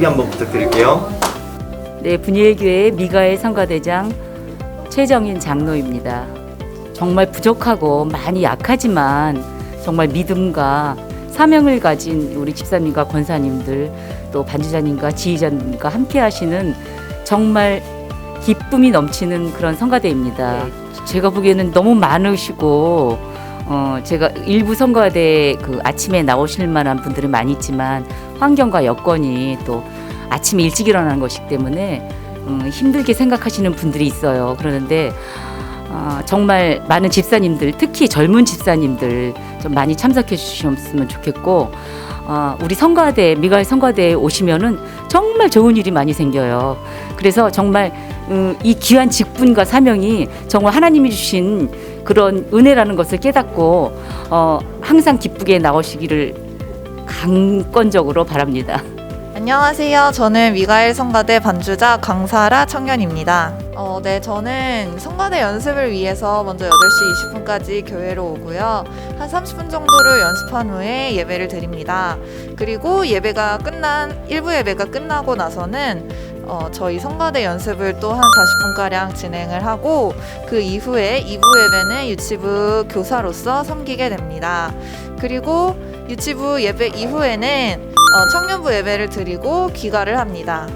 자기소개 한번 부탁드릴게요. 네, 분일교회 미가엘 성가대장 최정인 장로입니다. 정말 부족하고 많이 약하지만 정말 믿음과 사명을 가진 우리 집사님과 권사님들 또 반주자님과 지휘자님과 함께 하시는 정말 기쁨이 넘치는 그런 성가대입니다. 제가 보기에는 너무 많으시고 어 제가 일부 성가대 그 아침에 나오실 만한 분들은 많이 있지만 환경과 여건이 또 아침에 일찍 일어나는 것이기 때문에 음, 힘들게 생각하시는 분들이 있어요. 그러는데 어, 정말 많은 집사님들, 특히 젊은 집사님들 좀 많이 참석해 주셨으면 좋겠고 어, 우리 성가대 미갈 성가대에 오시면은 정말 좋은 일이 많이 생겨요. 그래서 정말 음, 이 귀한 직분과 사명이 정말 하나님이 주신 그런 은혜라는 것을 깨닫고 어, 항상 기쁘게 나오시기를 강권적으로 바랍니다. 안녕하세요. 저는 미가엘 성가대 반주자 강사라 청년입니다. 어, 네, 저는 성가대 연습을 위해서 먼저 8시 20분까지 교회로 오고요. 한 30분 정도를 연습한 후에 예배를 드립니다. 그리고 예배가 끝난, 1부 예배가 끝나고 나서는 어, 저희 성가대 연습을 또 한 40분가량 진행을 하고 그 이후에 2부 예배는 유치부 교사로서 섬기게 됩니다. 그리고 유치부 예배 이후에는 어, 청년부 예배를 드리고 귀가를 합니다.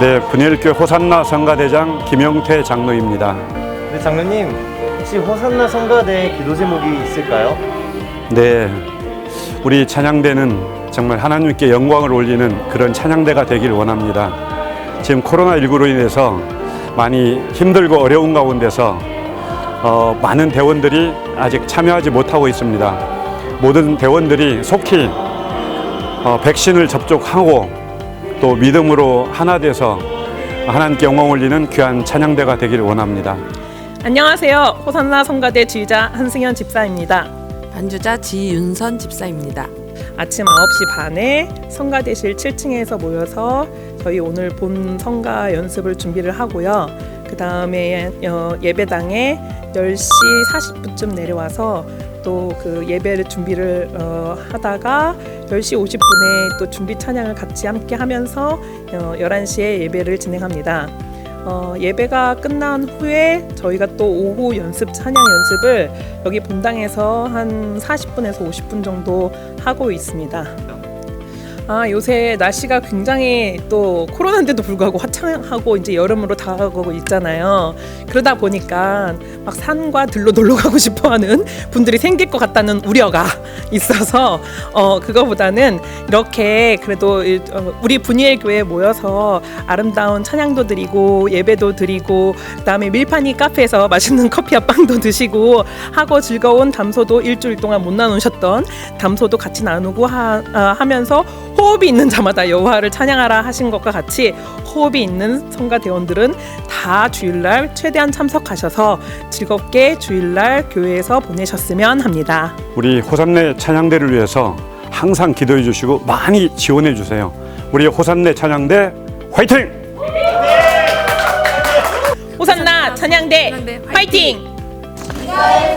네, 분일교 호산나 성가대장 김영태 장로입니다. 네, 장로님 혹시 호산나 성가대 기도 제목이 있을까요? 네, 우리 찬양대는 정말 하나님께 영광을 올리는 그런 찬양대가 되길 원합니다. 지금 코로나19로 인해서 많이 힘들고 어려운 가운데서 어, 많은 대원들이 아직 참여하지 못하고 있습니다. 모든 대원들이 속히 어, 백신을 접촉하고 또 믿음으로 하나 돼서 하나님께 영광 올리는 귀한 찬양대가 되기를 원합니다. 안녕하세요. 호산나 성가대 지휘자 한승현 집사입니다. 반주자 지윤선 집사입니다. 아침 9시 반에 성가대실 7층에서 모여서 저희 오늘 본 성가 연습을 준비를 하고요. 그 다음에 어, 예배당에 10시 40분쯤 내려와서 또 그 예배를 준비를 어, 하다가 10시 50분에 또 준비 찬양을 같이 함께 하면서 어, 11시에 예배를 진행합니다. 어, 예배가 끝난 후에 저희가 또 오후 연습 찬양 연습을 여기 본당에서 한 40분에서 50분 정도 하고 있습니다. 아 요새 날씨가 굉장히 또 코로나인데도 불구하고 화창하고 이제 여름으로 다가가고 있잖아요. 그러다 보니까 막 산과 들로 놀러 가고 싶어하는 분들이 생길 것 같다는 우려가 있어서 어 그거보다는 이렇게 그래도 이- 어, 우리 분이엘 교회에 모여서 아름다운 찬양도 드리고 예배도 드리고 그다음에 밀파니 카페에서 맛있는 커피와 빵도 드시고 하고 즐거운 담소도 일주일 동안 못 나누셨던 담소도 같이 나누고 하, 아, 하면서 호흡이 있는 자마다 여호와를 찬양하라 하신 것과 같이 호흡이 있는 성가 대원들은 다 주일날 최대한 참석하셔서 즐겁게 주일날 교회에서 보내셨으면 합니다. 우리 호산내 찬양대를 위해서 항상 기도해 주시고 많이 지원해 주세요. 우리 호산내 찬양대 화이팅! 호산나 찬양대 화이팅! 화이팅!